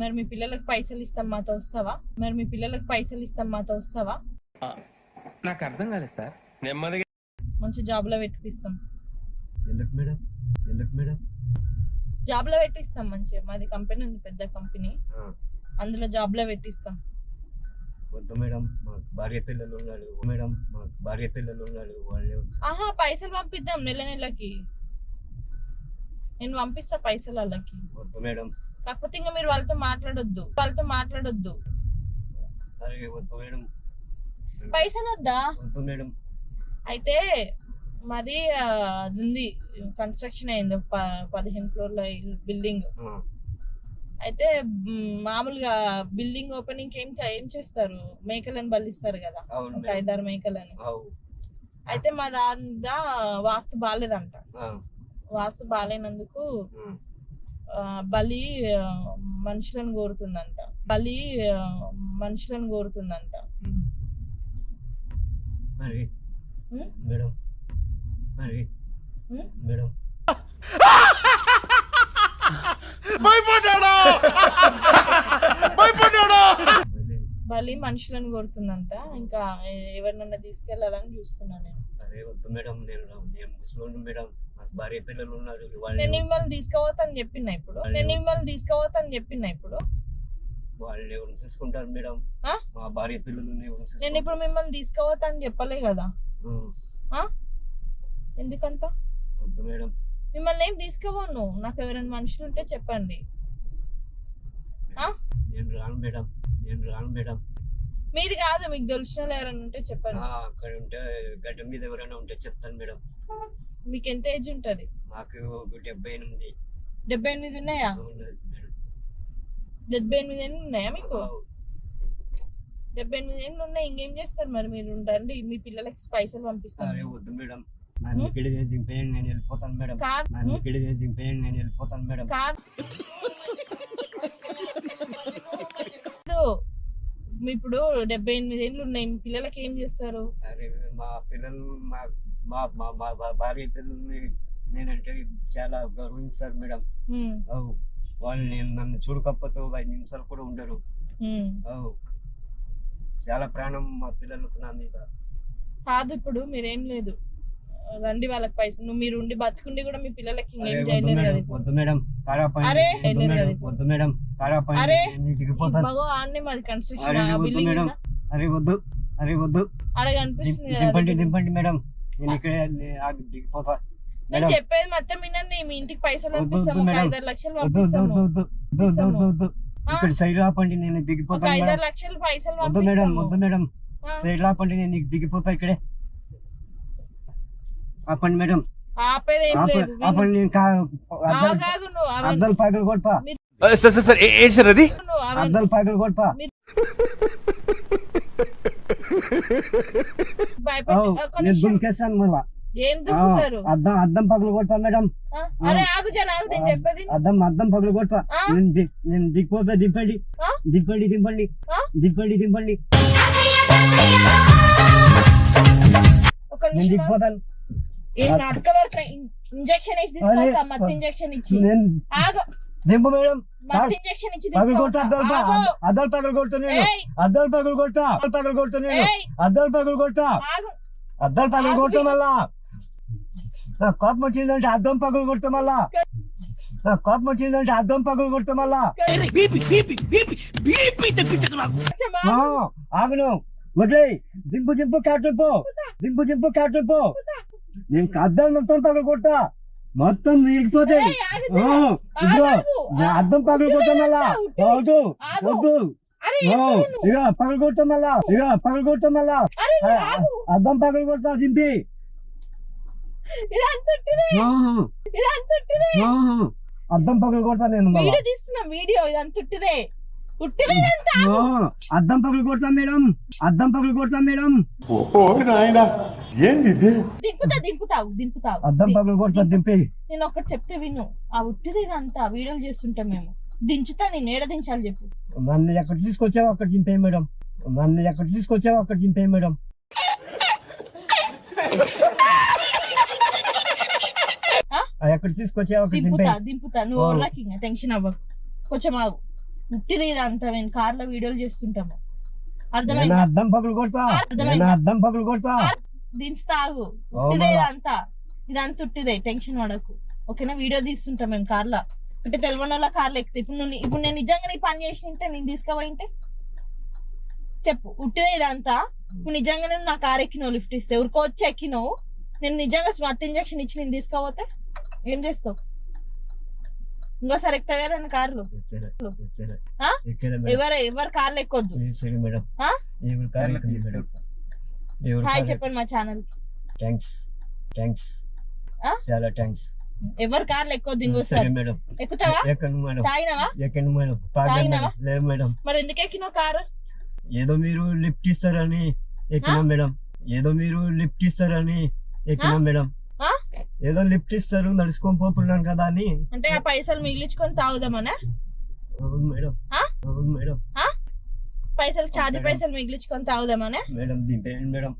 మరి మీ పిల్లలకు పైసలు ఇస్తాం మాతో వస్తావా? మరి మీ పిల్లలకు పైసలు ఇస్తాం మాతో వస్తావా? నాకు అర్థం కాలేదు సార్. నెమ్మదిగా మంచి జాబ్లో పెట్టిస్తాం ఎందుకు మేడం? ఎందుకు మేడం? జాబ్లో పెట్టిస్తాం మంచిగా. మాది కంపెనీ ఉంది పెద్ద కంపెనీ అందులో జాబ్లో పెట్టిస్తాం. వద్దు మేడం. మాకు భార్య పిల్లలు ఉన్నారు మేడం. మాకు భార్య పిల్లలు ఉన్నారు వాళ్ళు ఆహా పైసలు పంపిద్దాం నెల నెలకి. నేను పంపిస్తా పైసలు వాళ్ళకి. వద్దు మేడం. కాకపోతే ఇంకా మీరు వాళ్ళతో మాట్లాడొద్దు. వాళ్ళతో మాట్లాడొద్దు. పైసలు వద్దా అయితే మాది అది ఉంది. కన్స్ట్రక్షన్ అయింది. ఒక పదిహేను ఫ్లోర్ల బిల్డింగ్. అయితే మామూలుగా బిల్డింగ్ ఓపెనింగ్ ఏం ఏం చేస్తారు? మేకలను బలిస్తారు కదా. ఒక ఐదారు మేకలని. అయితే మా దాంట్లో వాస్తు బాగాలేదంట వాస్తు బాగాలేనందుకు బలి మనుషులను కోరుతుందంట. బలి మనుషులను కోరుతుందంట? మేడం? మేడం. బలి మనుషులను కోరుతుందంట. ఇంకా ఎవరినన్నా తీసుకెళ్ళాలని చూస్తున్నా నేను. మేడం నేను నేను ముసలోను మేడం. భార్య పిల్లలు ఉన్నారు నేను మిమ్మల్ని తీసుకుపోతాను చెప్పిన ఇప్పుడు? నేను మిమ్మల్ని తీసుకుపోతాను చెప్పిన ఇప్పుడు? వాళ్ళు ఎవరు చూసుకుంటారు మేడం? ఆ? మా భార్య పిల్లలు ఎవరు నేను ఇప్పుడు మిమ్మల్ని తీసుకుపోతాను చెప్పలే కదా. ఉమ్. ఆ? ఎందుకంత? వద్దు మేడం. మిమ్మల్ని ఏం తీసుకుపోను? నాకు ఎవరైనా మనుషులు ఉంటే చెప్పండి. ఆ? నేను రాను మేడం. నేను రాను మేడం. మీరు కాదు మీకు తెలిసిన వాళ్ళు ఎవరైనా ఉంటే చెప్పండి. అక్కడ ఉంటే గడ్డ మీద ఎవరైనా ఉంటే చెప్తాను మేడం. మీకు ఎంత ఏజ్ ఉంటది? మాకు డెబ్బై ఎనిమిది. డెబ్బై ఎనిమిది ఉన్నాయా? డెబ్బై ఎనిమిది ఏళ్ళు ఉన్నాయా మీకు. డెబ్బై ఎనిమిది ఏళ్ళు ఉన్నాయి ఇంకేం చేస్తారు మరి మీరు? ఉండండి మీ పిల్లలకి పైసలు అరే పంపిస్తాను వద్దు మేడం. నన్ను ఇక్కడ దింపేయండి నేను వెళ్ళిపోతాను మేడం. కాదు. నన్ను ఇక్కడ దింపేయండి నేను వెళ్ళిపోతాను మేడం. కాదు. మీ ఇప్పుడు డెబ్బై ఎనిమిది ఏళ్ళు ఉన్నాయి. మీ పిల్లలకి ఏం చేస్తారు? అరే మా పిల్లలు మా మా మా మా భార్య పిల్లల్ని నేనంటే చాలా గౌరవిస్తారు మేడం. ఉమ్, అవు వాళ్ళు నేను నన్ను చూడకపోతే ఒక ఐదు నిమిషాలు కూడా ఉండరు. ఉమ్. అవు చాలా ప్రాణం మా పిల్లలకు నా మీద. కాదు ఇప్పుడు మీరేం లేదు. రండి వాళ్ళకి పైసలు నువ్వు మీరు ఉండి బతుకుండి కూడా మీ పిల్లలకి ఇంకేం పైన అరే, మగో ఆడనే మాది కన్స్ట్రక్షన్ బిల్డింగ్? అరే వద్దు అరే వద్దు. దిం- కనిపిస్తుంది దింపండి మేడం. నేను ఇక్కడే దిగిపోతా నేను చెప్పేది మొత్తం వినండి. మీ ఇంటికి పైసలు పంపిస్తాము. ఐదారు లక్షలు పంపిస్తాము? ఇక్కడ సైడ్ ఆపండి నేను దిగిపోతాను ఐదారు లక్షలు పైసలు వద్దు మేడం వద్దు మేడం. సైడ్ ఆపండి నేను దిగిపోతా ఇక్కడే. ఆపండి మేడం. ఆపండి నేను కా- అద్దాలు పగలు కొడతా. సార్ సార్ సార్ ఏంటి సార్ అది? అద్దాలు పగలు కొడతా. నేను. దుంకేస్తాను మళ్ళా. అద్దం అద్దం పగలు కొడతా మేడం. ఆ, అరే ఆగు జర ఆగు నేను చెప్పేది అద్దం అద్దం పగలు కొడతా? నేను ది- నేను దిగిపోతా దింపండి? దింపండి దింపండి? దింపండి దింపండి. నేను నిమిషం. ఇంజెక్షన్ ఇచ్చి తీసుకొస్తా మత్తు ఇంజెక్షన్ ఇచ్చి. ఆగు. దింపు మేడం. మత్తు ఇంజెక్షన్ ఇచ్చి పగలు కొడతా అద్దాలు పగలు కొడతా నేను. అద్దాలు పగలు కొడతా. అద్దాలు పగలు కొడతా నేను. అద్దాలు పగలు కొడతా. ఆగు. అద్దాలు పగలు ఆగు. కొడతా మళ్ళా. కోపం వచ్చిందంటే అద్దం పగలు కొడతా మళ్ళా. కోపం వచ్చిందంటే అద్దం పగలు కొడతా మళ్ళా. ఆగును. వదిలే దింపు దింపు కాటింపు దింపు. దింపు కాటింపు నేను అద్దం మొత్తం పగలు కొడతా. మొత్తం ఆగు. అద్దం పగలు కొడతా మళ్ళా. వద్దు. వద్దు? ఇక పగలు కొడతా మళ్ళా. ఇక పగలు కొడతా మళ్ళా. అరే ఆ, నువ్వు ఆగు. అద్దం పగలు కొడతా దింపి అద్దం పగలు కొడతా నేను వీడియో తీస్తున్నా వీడియో. ఇదంతా అద్దం పగలు కొడతా మేడం. అద్దం పగలు కొడతా మేడం. ఓ నాయన ఏంది దింపుతా దింపుతావు దింపుతావు అద్దం పగలు కొడతా దింపి. నేను ఒకటి చెప్తే విను. ఆ ఉట్టిది ఇదంతా వీడియోలు చేస్తుంటాం మేము. దించుతా నేను ఏడ దించాలి చెప్పు. నన్ను ఎక్కడ తీసుకొచ్చావో అక్కడ దింపేయి మేడం. నన్ను ఎక్కడ తీసుకొచ్చావో అక్కడ దింపేయి మేడం. ఎక్కడ తీసుకొచ్చావో అక్కడ దింపుతా దింపుతా. నువ్వు టెన్షన్ అవ్వకు. కొంచెం ఆగు. ఉట్టిది ఇదంతా మేము కార్లో వీడియోలు చేస్తుంటాము. అర్థమైందా? అద్దం పగులు కొడతా. అర్థమైందా? కొడతా. ఉట్టిదే మళ్ళా. ఇదంతా ఇదంతా ఉట్టిదే టెన్షన్ పడకు. ఓకేనా? వీడియో తీస్తుంటాం మేము కార్లో. అంటే తెలియని వాళ్ళ కార్లో ఎక్కితే. ఇప్పుడు నువ్వు ఇప్పుడు నేను నిజంగా నీ పని చేసి ఉంటే నేను తీసుకుపోయింటే? చెప్పు. ఉట్టిదే ఇదంతా. ఇప్పుడు నిజంగా నేను నా కార్ ఎక్కినావు లిఫ్ట్ ఇస్తే? ఊరికో వచ్చి ఎక్కినావు నేను నిజంగా స్మత్ ఇంజక్షన్ ఇచ్చి నేను తీసుకోపోతే? ఏం చేస్తావు? ఇంకోసారి నా కార్లు. ఎవరు ఎవరు కార్లు ఎక్కొద్దు? హాయ్ కారు చెప్పండి మా ఛానల్. Thanks thanks? చాలా థ్యాంక్స్. ఎవరు కార్లు ఎక్కొద్దు సరే. ఇంకోసారి మేడం. ఎక్కుతావా? ఎక్కండి మేడం. తాగినావా? ఎక్కండి మేడం. తాగినావా? మేడం. లేదు మేడం. మరి ఎందుకు ఎక్కినావు కారు? ఏదో మీరు లిఫ్ట్ ఇస్తారని ఎక్కినాం మేడం. ఏదో మీరు లిఫ్ట్ ఇస్తారని ఎక్కినాం మేడం? ఏదో లిఫ్ట్ ఇస్తారు నడుచుకొని పోతున్నాను కదా అని. అంటే ఆ పైసలు మిగిలించుకొని తాగుదామనా? అవును మేడం? అవును మేడం. పైసలు మేడం. పైసలు మిగిలించుకొని తాగుదామనే? Madam దింపేయండి madam.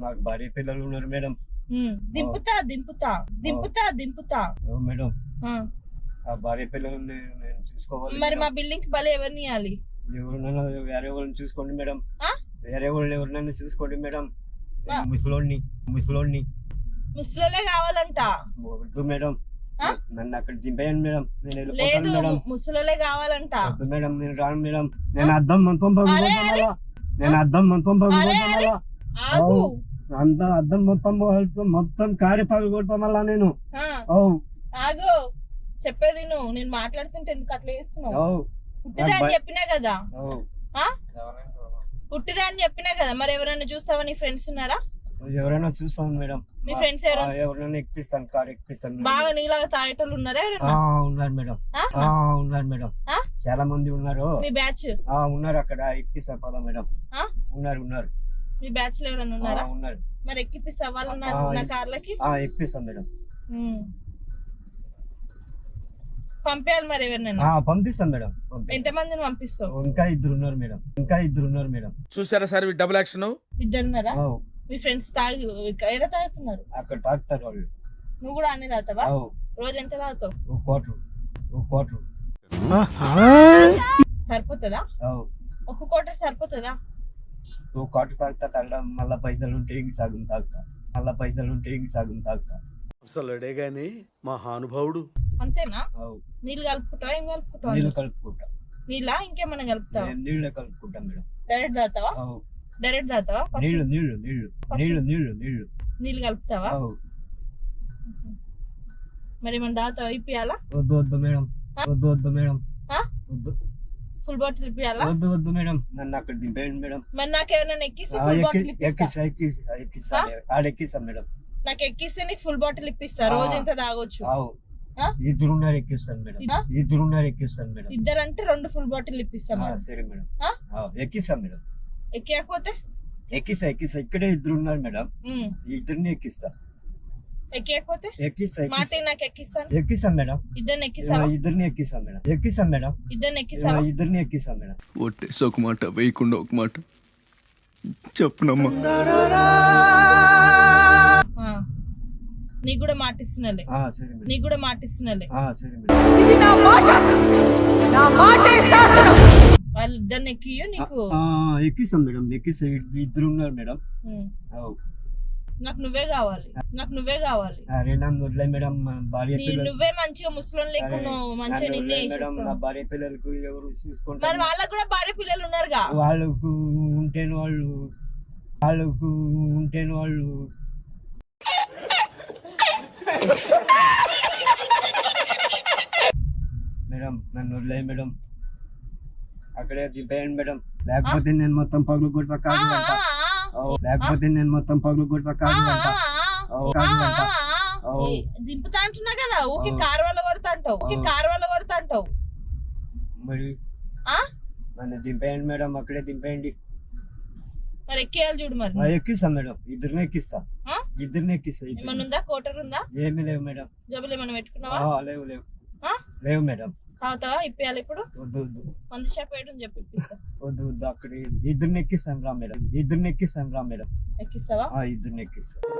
మాకు భార్య పిల్లలు ఉన్నారు మేడం. దింపుతా దింపుతా. దింపుతా దింపుతా. మేడం. ఆ. భార్య పిల్లలు నేను చూసుకోవాలి మరి. మా బిల్డింగ్కి బలి ఎవరిని ఇవ్వాలి ఎవరినైనా వేరే వాళ్ళని చూసుకోండి మేడం? వేరే వాళ్ళని ఎవరినైనా చూసుకోండి మేడం. ముసలోడిని ముసలోడిని. ముసలోలే కావాలంట. మేడం? నన్ను అక్కడ దింపేయండి మేడం. నేను లేదు వెళ్ళిపోతాను మేడం. ము- ముసలోలే కావాలంట మేడం నేను రాను మేడం. నేను అద్దం మొత్తం పగిలిపోతాను నేను అద్దం మొత్తం అరే, అరే. పగిలిపోతాను ఆగు. అంత అద్దం మొత్తం మొత్తం కారి మళ్ళా నేను. ఆగు. చెప్పేది నువ్వు. నేను మాట్లాడుతుంటే ఎందుకు అట్లా చేస్తున్నావు? ఓ పుట్టిదే అని భయ- చెప్పినా కదా? పుట్టిదే అని చెప్పినా కదా? మరి ఎవరైనా చూస్తావా నీ ఫ్రెండ్స్ ఉన్నారా? ఎవరైనా చూస్తాను మేడం. మీ ఫ్రెండ్స్ ఎవరైనా ఎక్కిస్తాను కార్ ఎక్కిస్తాను. బాగా నీలాగా తాగేటోళ్ళు ఉన్నారా ఉన్నారు మేడం. ఉన్నారు మేడం? చాలా మంది ఉన్నారు. మీ బ్యాచ్ ఉన్నారు అక్కడ. ఎక్కిస్తాను పదా మేడం? ఉన్నారు ఉన్నారు. మీ బ్యాచ్లో ఎవరైనా ఉన్నారా? ఉన్నారు. మరి ఎక్కిపిస్తా వాళ్ళు నా కార్లకి? ఎక్కిస్తాం మేడం. పంపేయాలి మరి ఎవరినైనా? పంపిస్తాం మేడం పంపిస్తాం. ఎంత మందిని పంపిస్తావు? ఇంకా ఇద్దరు ఉన్నారు మేడం. ఇంకా ఇద్దరు ఉన్నారు మేడం. చూసారా సార్ డబుల్ యాక్షన్ ఇద్దరున్నారా ఆ, మీ ఫ్రెండ్స్ తాగి ఎక్కడ తాగుతున్నారు? అక్కడ తాకుతారు వాళ్ళు. నువ్వు కూడా అన్నీ తాగుతావా? రోజు ఎంత తాగుతావు? ఒక కోట్లు ఒక కోట్లు సరిపోతుందా? ఆ, ఒక్క కోట సరిపోతుందా? ఒక కోట తాగుతా తగ్గడం మళ్ళా పైసలు ఉంటే ఇంక సగం తాగుతా. మళ్ళా పైసలు ఉంటే ఇంక సగం తాగుతా. అసలుడే గాని మహానుభావుడు. అంతేనా? ఆ, నీళ్ళు కలుపుకుంటావా? ఏం కలుపుకుంటావా? నీళ్ళు? కలుపుకుంటా. నీళ్ళా? ఇంకేమైనా కలుపుతావా? నీళ్ళే కలుపుకుంటా మేడం. డైరెక్ట్ తాగుతావా? డైరెక్ట్ తాగుతావా పచ్చి నీళ్ళు నీళ్ళు నీళ్ళు. నీళ్ళు నీళ్ళు నీళ్ళు. నీళ్ళు కలుపుతావా? మరి ఏమైనా తాగుతావా ఇప్పియాలా? వద్దు వద్దు మేడం. వద్దు వద్దు మేడం? వద్దు. ఫుల్ బాటిల్ ఇప్పియాలా? వద్దు వద్దు మేడం. నన్ను అక్కడ దింపేయండి మేడం. మరి నాకు ఎవరైనా ఎక్కిస్తే ఆ, ఫుల్ బాటిల్ ఎక్కిస్తా ఎక్కిస్తా ఎక్కిస్తా ఆడ ఎక్కిస్తా మేడం. నాకు ఎక్కిస్తే నీకు ఫుల్ బాటిల్ ఇప్పిస్తా. రోజు. ఎంత తాగొచ్చు? ఇద్దరు ఉన్నారు ఎక్కిస్తాను మేడం? ఇద్దరు ఉన్నారు ఎక్కిస్తాను మేడం. ఇద్దరంటే రెండు ఫుల్ బాటిల్ ఇప్పిస్తా ఆ, మరి. సరే మేడం. ఆ? ఆ, ఎక్కిస్తా మేడం. ఎక్కకపోతే ఎక్కిస్తా ఎక్కిస్తా. ఇక్కడే ఇద్దరు ఉన్నారు మేడం. ఇద్దరిని ఎక్కిస్తా. ఎక్కకపోతే ఎక్కిస్తా మాట ఎక్కిస్తా నాకు ఎక్కిస్తాను ఎక్కిస్తాం మేడం. ఇద్దరిని ఎక్కిస్తావా ఇద్దరిని ఎక్కిస్తాం మేడం. ఎక్కిస్తాం మేడం. ఇద్దరిని ఇద్దరిని ఎక్కిస్తాం మేడం. ఒట్టేసి ఒక మాట వేయకుండా ఒక మాట. చెప్పునమ్మా. నీకు కూడా మాటిస్తున్నలే. ఆ, సరే మేడం. నీకు కూడా మాటిస్తున్నలే. ఆ, సరే మేడం. ఇది నా మాట. నా మాటే శాసనం. ఇద్దరిని ఎక్కియో నీకు? ఎక్కిస్తాం మేడం ఎక్కిస్తా. ఇద్- ఇద్దరు ఉన్నారు మేడం. నాకు నువ్వే కావాలి. నాకు నువ్వే కావాలి. అరే నన్ను వదిలే మేడం భార్య నీ నువ్వే మంచిగా అరే, ఉన్నావు మంచిగా నన్ను నా భార్య పిల్లలకు ఎవరు మరి చూసుకుంటారు వాళ్ళకు కూడా భార్య పిల్లలు ఉన్నారుగా? వాళ్ళకు ఉంటేను వాళ్ళు వాళ్ళకు ఉంటేను వాళ్ళు. మేడం నన్ను వదిలేయి మేడం. అక్కడే దింపేయండి మేడం. లేకపోతే నేను మొత్తం పగులు ఆ, కాదు అంట. లేకపోతే నేను మొత్తం పగులు ఆ, కాదు అంట. అంట దింపుతా అంటున్నా కదా? ఊకే. కారు వల్ల కొడతా అంటావు. ఊకే. కారు వల్ల కొడతా అంటావు. మరి? నన్ను దింపేయండి మేడం అక్కడే దింపేయండి. మరి ఎక్కేయాలి చూడు మరి. ఎక్కిస్తా మేడం ఇద్దరిని ఎక్కిస్తా? ఇద్దరిని ఎక్కిస్తా ఏమన్నా ఉందా? కోటర్ ఉందా? ఏమీ లేవు మేడం. జబ్బులు ఏమైనా పెట్టుకున్నావా? లేవు లేవు? లేవు మేడం. తాగుతావా ఇప్పేయాలి ఇప్పుడు వద్దు మందు షాప్ వేయడం చెప్పి ఇప్పిస్తా. వద్దు వద్దు అక్కడ ఇద్దరిని ఎక్కిస్తాను రా మేడం. ఇద్దరిని ఎక్కిస్తాను రా మేడం. ఎక్కిస్తావా? ఇద్దరిని ఎక్కిస్తాను